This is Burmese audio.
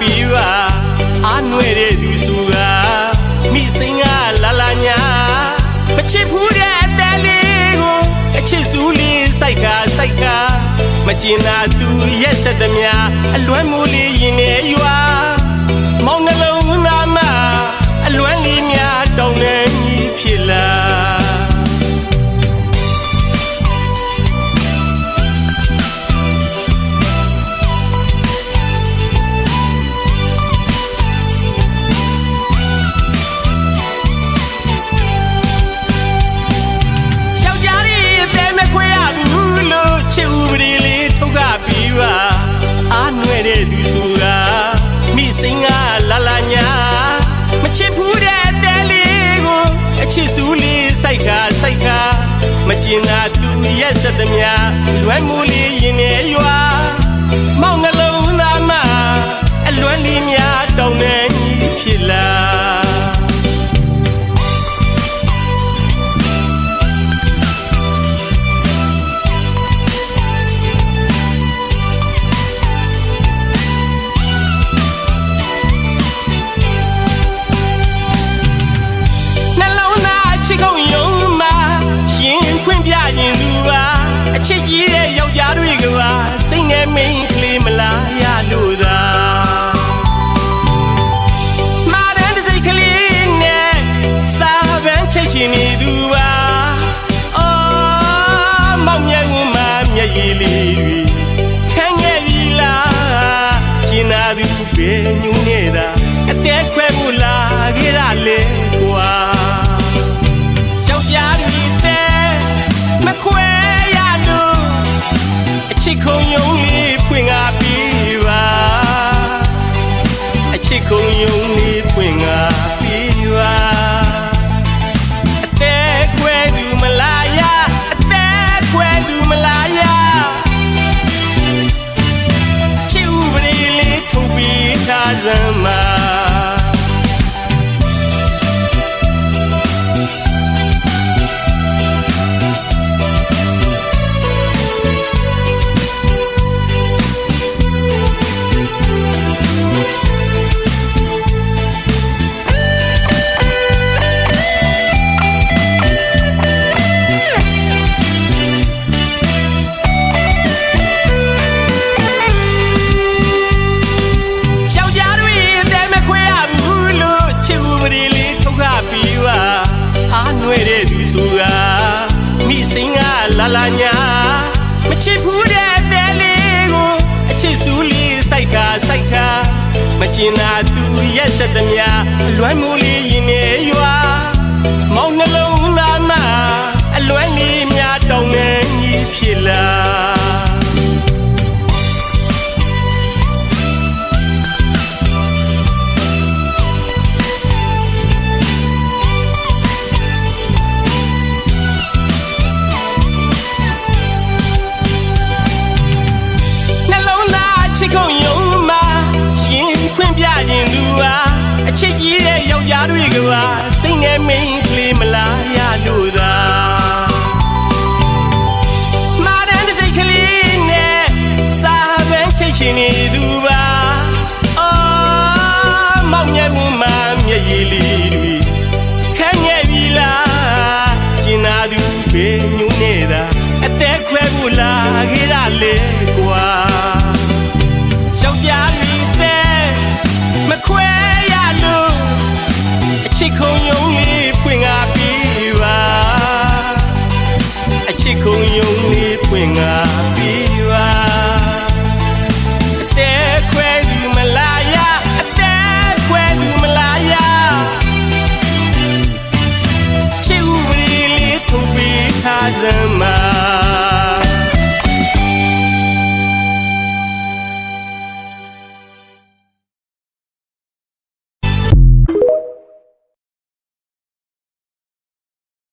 ပြီးပါအာနွယ်တဲ့သူစုကမိစိန်ကလာလာညာမချစ်ဘူးတဲ့အတန်လေးကိုအချစ်စုလေးစိုက်ခါစိုက်ခါမကျင်နာသူရက်ဆက်သမျှအလွမ်းမိုးလေးရင်နေရွာမောင်နှလုံး ချစ်စုလေးစိုက်ခါစိုက်ခါမကျင်နာသူရက်ဆက်သမျှလွမ်းမိုးလေးရင်နေရွာမောင်နှလုံးသားမှာအလွမ်းလေးများတောင်း ချစ်ကြီးတဲ့ယောက်ျားတွေကပါစိတ်နဲ့မိန်ကလေးမလား ချစ်ခုံယုံလေးဖွင့်ငါပြီးပါအချစ်ခုံယုံလေးဖွင့်ငါပြီးပါအသက်ခွဲသူမလာရအသက်ခွဲသူမလာရချစ်ဥပဒေလေးထုတ်ပြီးထားစမ်းမှာ ဒေလေးထုတ်ခပြီးပါအာနွယ်တဲ့သူဆိုတာမိစိန်ကလာလာညာမချစ်ဘူးတဲ့အသေးလေးကိုအချစ်စုလေးစိုက်ခါစိုက်ခါမကျင်နာသူရက်ဆက်သမျှလွမ်းမိုးလေးရင်နေရွာ ခြင်းသူပါအချစ်ကြီးတဲ့ယောက်ျားတွေကပါစိတ်နဲ့မင်းကလေးမလားရလို့သာမာဒန်တဲ့စိတ်ကလေးနဲ့စာပန်းချစ်ရှင်နေသူပါအော်မောင်မြတ်ဝန်မမျက်ရည်လေးတွေခန့်ငယ်ပြီလားကျင်နာသူပဲည